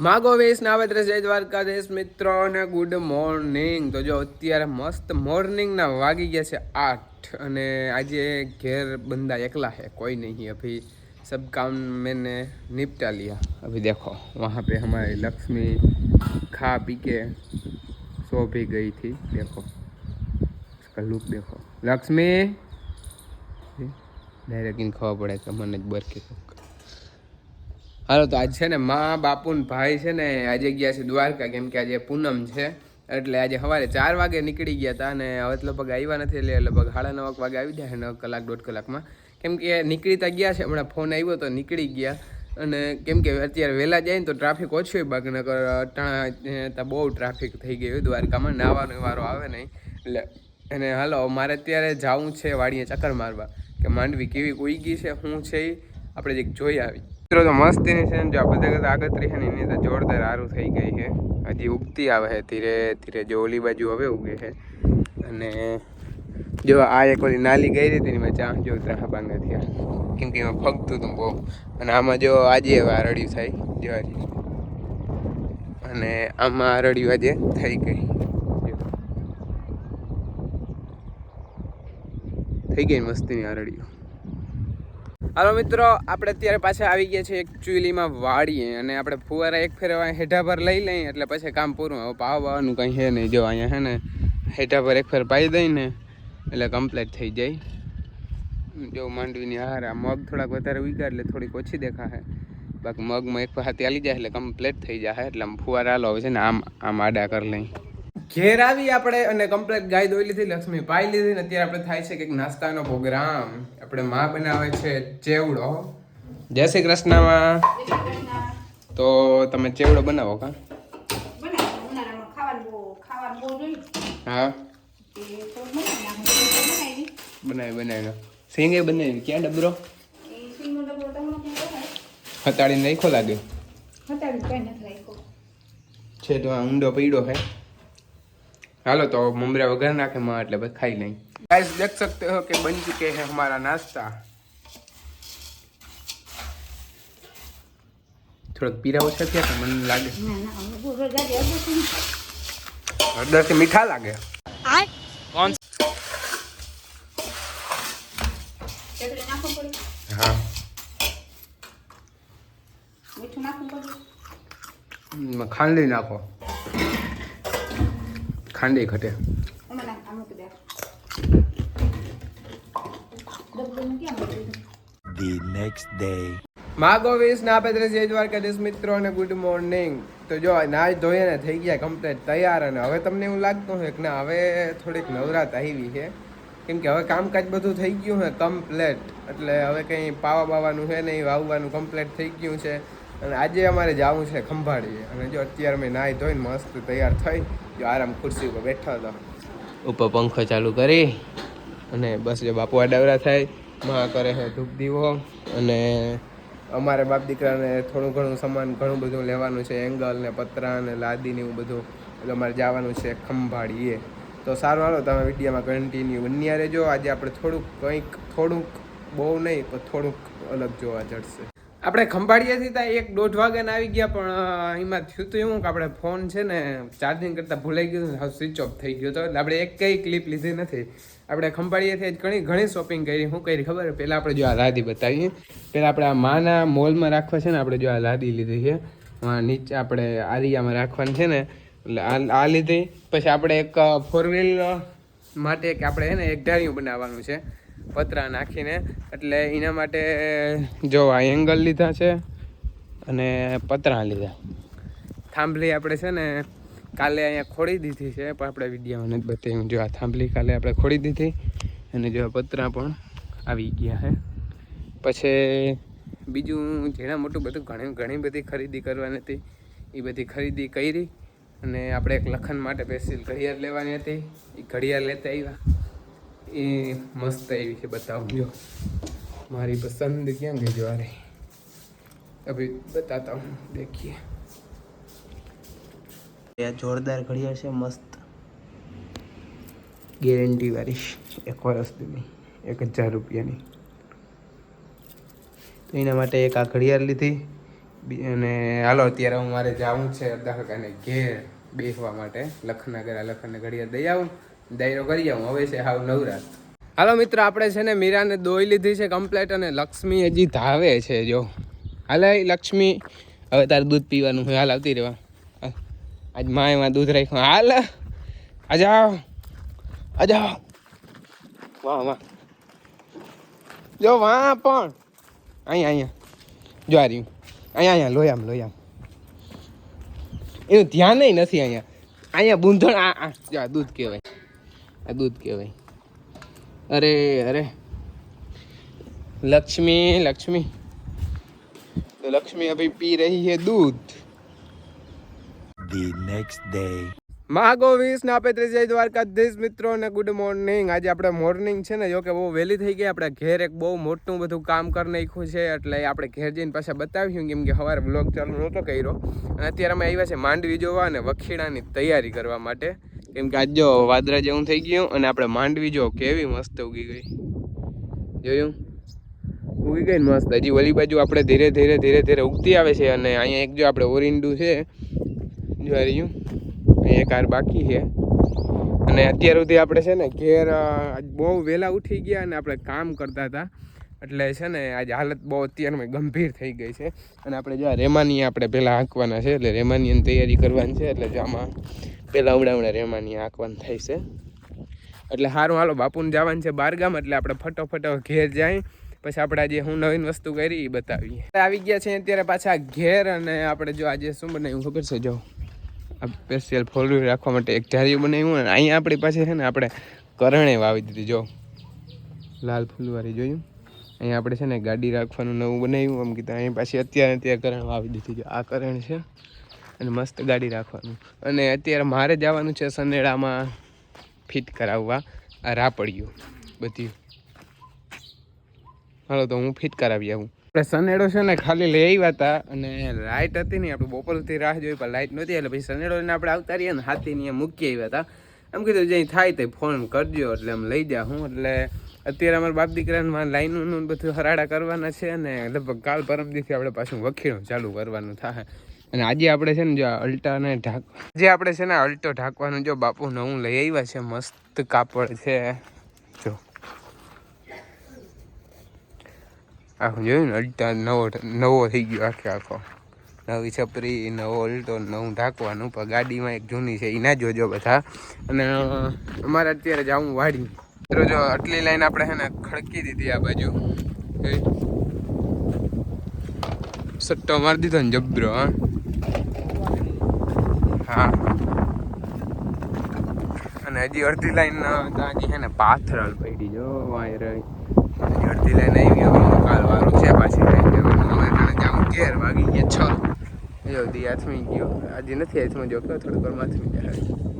માગો વેશ ના આવે જય દ્વારકાધીશ મિત્રો અને ગુડ મોર્નિંગ તો જો અત્યારે મસ્ત મોર્નિંગના વાગી ગયા છે આઠ અને આજે ઘેર બંદા એકલા है कोई नहीं है अभी सब काम मैंने निपटा लिया अभी देखो वहाँ पे हमारी लक्ष्मी खा पी के सो भी गई थी देखो उसका लुक देखो लक्ष्मी डायरेक्ट इन खबर પડે કે મને જ બર કે હાલો, તો આજ છે ને મા, બાપુ ભાઈ છે ને આજે ગયા છે દ્વારકા, કેમ કે આજે પૂનમ છે. એટલે આજે સવારે ચાર વાગે નીકળી ગયા હતા અને હવે લગભગ આવ્યા નથી, એટલે લગભગ સાડા નવ વાગે આવી જાય નવ કલાક, દોઢ કલાકમાં. કેમ કે નીકળીતા ગયા છે, હમણાં ફોન આવ્યો તો નીકળી ગયા. અને કેમ કે અત્યારે વહેલા જાય ને તો ટ્રાફિક ઓછું હોય બાકી નકર અટાણા બહુ ટ્રાફિક થઈ ગયું દ્વારકામાં, નાવાનો વારો આવે નહીં. એટલે અને હાલો, મારે અત્યારે જવું છે વાડીએ ચક્કર મારવા, કે માંડવી કેવી કોઈ ગઈ છે, શું છે આપણે જે જોઈ આવી. મિત્રો, તો મસ્તીની છે જો આ બધા આગતરી છે ને એની તો જોરદાર સારું થઈ ગઈ છે. હજી ઉગતી આવે છે, ધીરે ધીરે જો ઓલી બાજુ હવે ઉગે છે. અને જો આ એક ઓલી નાલી ગઈ હતી ને મેં ચા જો ત્રાહા બાંગા થયા કેમ કે એમાં ફગતું હતું બહુ. અને આમાં જો આજે હવે આરડ્યું થાય જો અને આમાં આરડ્યું આજે થઈ ગઈ. થઈ ગઈ મસ્તીની આરડ્યું. હાલો મિત્રો, આપણે અત્યારે પાછા આવી ગયા છે એકચ્યુઅલીમાં વાળીએ અને આપણે ફુવારા એક ફેર અહીંયા હેઠા પર લઈ લઈએ એટલે પછી કામ પૂરું. હવે પાવા બાવાનું કંઈ છે નહીં. જો અહીંયા છે ને, હેઠા પર એક ફેર પાઈ દઈને એટલે કમ્પ્લીટ થઈ જાય. જો માંડવીની હાર આ મગ થોડાક વધારે ઉગ્યા એટલે થોડીક ઓછી દેખાશે. બાકી મગમાં એક હાથે આલી જાય એટલે કમ્પ્લીટ થઈ જાય એટલે આમ ફુવારા હાલો. છે ને આમ આમ આડા કરી લઈ ઘેર આવી આપણે અને કમ્પ્લેટ ગાય દોઈ લીધી લક્ષ્મી પાઈ લીધી ને અત્યારે આપણે થાય છે કંઈક નાસ્તાનો પ્રોગ્રામ. આપણે માં બનાવે છે ચેવડો. જય શ્રી કૃષ્ણમાં. તો તમે ચેવડો બનાવો કા? હા. બનાવી બનાવી. સિંગે બનાવી ક્યાં ડબરો? એ સિંગનો ડબ્બો તમને ક્યાં દેખાય હતાડી નાખો લાગે? રાખ્યો. છે તો આ ઊંડો પીડો है હાલો તો મમરા વગર નાખે માં એટલે બસ ખાઈ લઈ गाइस देख सकते हो कि बन चुके हैं हमारा नाश्ता થોડોક પીરા ઓછા થયા તો મને લાગે ના ના હવે બહુ રજા દે બધું હળદરથી મીઠા લાગે કોણ એટલે નાખવું પડે હા મીઠું નાખવું પડે મ, ખાંડી નાખો ખાંડી ઘટે. the next day. માગો વીસ ના આપે જય દ્વારકાધીશ મિત્રો અને ગુડ મોર્નિંગ તો જો નાય ધોઈએ ને થઈ ગયા કમ્પ્લીટ તૈયાર અને હવે તમને એવું લાગતું હોય કે ના હવે થોડીક નવરાત આવી છે. કેમ કે હવે કામકાજ બધું થઈ ગયું છે કમ્પ્લેટ એટલે હવે કંઈ પાવા બાવાનું છે નહીં વાવવાનું કમ્પ્લેટ થઈ ગયું છે. અને આજે અમારે જવું છે ખંભાળીએ. અને જો અત્યારે મેં નાહી ધોઈને મસ્ત તૈયાર થઈ. આરામ ખુરશી ઉપર બેઠો હતો. ઉપર પંખો ચાલુ કરી અને બસ જો બાપુ આડાવરા થાય, માં કરે છે ધૂપ દીવો અને અમારે બાપ દીકરાને થોડું ઘણું સામાન ઘણું બધું લેવાનું છે, એંગલ ને પતરા ને લાદી ને એવું બધું. એટલે અમારે જવાનું છે ખંભાળીએ. તો સારું હાલો, તમે વિડીયોમાં કન્ટિન્યુ બન્યા રહેજો. આજે આપણે થોડુંક કંઈક, થોડુંક બહુ નહીં, પણ થોડુંક અલગ જોવા જડશે. આપણે ખંભાળીએથી ત્યાં એક દોઢ વાગ્યાને આવી ગયા, પણ એમાં થયું તો એવું કે આપણે ફોન છે ને ચાર્જિંગ કરતાં ભૂલાઈ ગયું હાવ સ્વિચ ઓફ થઈ ગયો હતો એટલે આપણે એક કઈ ક્લિપ લીધી નથી. આપણે ખંભાળીએથી જ ઘણી ઘણી શોપિંગ કરી. શું કરી ખબર? પહેલાં આપણે જો આ લાદી બતાવીએ. પહેલાં આપણે આ માના મોલમાં રાખવા છે ને, આપણે જો આ લાદી લીધી છે. નીચે આપણે આરિયામાં રાખવાની છે ને, એટલે આ લીધી. પછી આપણે એક ફોર વ્હીલ માટે કે આપણે છે ને, એક ઢાળિયું બનાવવાનું છે. પતરા નાખીને. એટલે એના માટે, જો આ એંગલ લીધા છે અને પતરા લીધા. થાંભલી આપણે છે ને કાલે અહીંયા ખોડી દીધી છે, પણ આપણે વિડીયોમાં નથી બતાવ્યું. જો આ થાંભલી કાલે આપણે ખોડી દીધી અને જો પતરા પણ આવી ગયા છે. પછી બીજું જેના મોટું બધું ઘણી ઘણી બધી ખરીદી કરવાની હતી. એ બધી ખરીદી કરી અને આપણે એક લખન માટે પેન્સિલ ઘડિયાળ લેવાની હતી. એ ઘડિયાળ લેતા આવ્યા. એ મસ્ત એવી છે બતાવજો મારી પસંદ ક્યાં ગઈ જો અરે અભી બતાતા હું, દેખીએ. આ જોરદાર ઘડિયાળ છે, મસ્ત. ગેરંટી વાળી એક વર્ષ જૂની એક હજાર રૂપિયાની. તો એના માટે એક આ ઘડિયાળ લીધી. અને હાલો, અત્યારે હું મારે જવું છે અદાહકાને ઘેર બેસવા માટે. લખના આ લખનને ઘડિયાળ દઈ આવું. દાયરો કરી આવું. હવે છે હાવ નવરા હાલો મિત્ર, આપણે છે ને મીરાને દોઈ લીધી છે કમ્પ્લેટ અને લક્ષ્મી હજી ધાવે છે, જો. હાલે લક્ષ્મી. હવે તારે દૂધ પીવાનું હાલ આવતી રહેવા. આજમાં દૂધ રાખ્યું. હાલ. અજા અજા વાહ વાહ. જો, વાહ પણ. અહીંયા અહીંયા. જો આ રહ્યું. અહીંયા અહીંયા. લોયામ લોયામ એનું ધ્યાન નથી અહીંયા. અહીંયા બુંધણ, આ આ દૂધ કહેવાય. આ દૂધ કહેવાય. અરે અરે. લક્ષ્મી લક્ષ્મી. તો લક્ષ્મી અભી પી રહી હે દૂધ. ધી નેક્સ્ટ ડે માગો વીસ ને આપે ત્રીસ જય દ્વારકાધીશ મિત્રો ને ગુડ મોર્નિંગ આજે આપણે મોર્નિંગ છે ને જોકે બહુ વહેલી થઈ ગઈ. આપણે ઘેર એક બહુ મોટું બધું કામ કરી નાખ્યું છે એટલે આપણે ઘેર જઈને પાછા બતાવ્યું કેમ કે સવારે બ્લોગ ચાલુ નહોતો કર્યો. અને અત્યારે અમે આવ્યા છે માંડવી જોવા અને વખીડાની તૈયારી કરવા માટે. કેમ કે આજ જો વાદળા જેવું થઈ ગયું અને આપણે માંડવી જો કેવી મસ્ત ઉગી ગઈ. જોયું? ઉગી ગઈ મસ્ત. હજી ઓલી બાજુ આપણે ધીરે ધીરે ધીરે ધીરે ઉગતી આવે છે અને અહીંયા એક જો આપણે ઓરિંડું છે જોયું અહીંયા એક હાર બાકી છે. અને અત્યાર સુધી આપણે છે ને ઘેર બહુ વહેલા ઉઠી ગયા અને આપણે કામ કરતા હતા. એટલે છે ને આજ હાલત બહુ અત્યારમાં ગંભીર થઈ ગઈ છે. અને આપણે જો રેમાની આપણે પહેલાં હાંકવાના છે, એટલે રેમાની તૈયારી કરવાની છે, એટલે જો આમાં પહેલાં હમણાં હમણાં રેમાની હાંકવાનું થાય છે. એટલે સારું હાલો, બાપુને જવાનું છે બારગામ, એટલે આપણે ફટોફટ ઘેર જાય. પછી આપણે આજે હું નવીન વસ્તુ કરી એ બતાવીએ. આવી ગયા છે અત્યારે પાછા ઘેર અને આપણે જો આજે શું બનાવ્યું ખબર છે? જો સ્પેશિયલ ફોર રાખવા માટે એક ઝારિયું બનાવ્યું અને અહીંયા આપણી પાસે છે ને આપણે કરણે વાવી દીધી. જો, લાલ ફૂલવાળી જોયું? અહીંયા આપણે છે ને ગાડી રાખવાનું નવું બનાવ્યું. આમ કીધું, અહીં પાછી અત્યારે ત્યાં કરણ વાવી દીધી. જો, આ કરણ છે. અને મસ્ત ગાડી રાખવાનું. અને અત્યારે મારે જવાનું છે સનેડામાં ફિટ કરાવવા, આ રાપડિયું, બધી. હાલો તો હું ફિટ કરાવી આવું. આપણે સનેડો છે ને ખાલી લઈ આવ્યા હતા અને લાઇટ હતી ને આપણે બપોર સુધી રાહ જોઈ, પણ લાઇટ નહોતી, એટલે પછી સનેડોને આપણે આવતા રહીએ ને હાથી અહીંયા મૂકી આવ્યા હતા. એમ કીધું જઈ થાય તે ફોન કરજો, એટલે એમ લઈ જા હું. એટલે અત્યારે અમારા બાપ દીકરાને લાઈનનું બધું હરાડા કરવાના છે અને લગભગ કાલ પરમદીથી આપણે પાછું વખીણું ચાલુ કરવાનું થાય. અને આજે આપણે છે ને જો અલ્ટાને ઢાક જે આપણે છે ને અલ્ટો ઢાંકવાનું જો બાપુ નવું લઈ આવ્યા છે, મસ્ત કાપડ છે. જો. આખું જોયું ને અલ્ટા નવો નવો થઈ ગયો આખે આખો. નવી છપરી, નવો અલ્ટો, નવું ઢાંકવાનું, પણ ગાડીમાં એક જૂની છે એ ના જોજો બધા. અને અમારે અત્યારે જવું વાડી મિત્રો, જો આટલી લાઈન આપણે છે ને ખડકી દીધી આ બાજુ. સટ્ટો મારી દીધો ને જબરો, હા. હા. અને હજી અડધી લાઈન હજી છે ને પાથરલ પડી જો વાયર હજી અડધી લાઈન આવી ગયો કાલ વાળું છે પાછી લાઈન. જામ ઘેર વાગી ગયા છ. એ દી હાથમી ગયો. આજે નથી હાથમાં જો, કયો થોડીક વાર હાથમાં જાય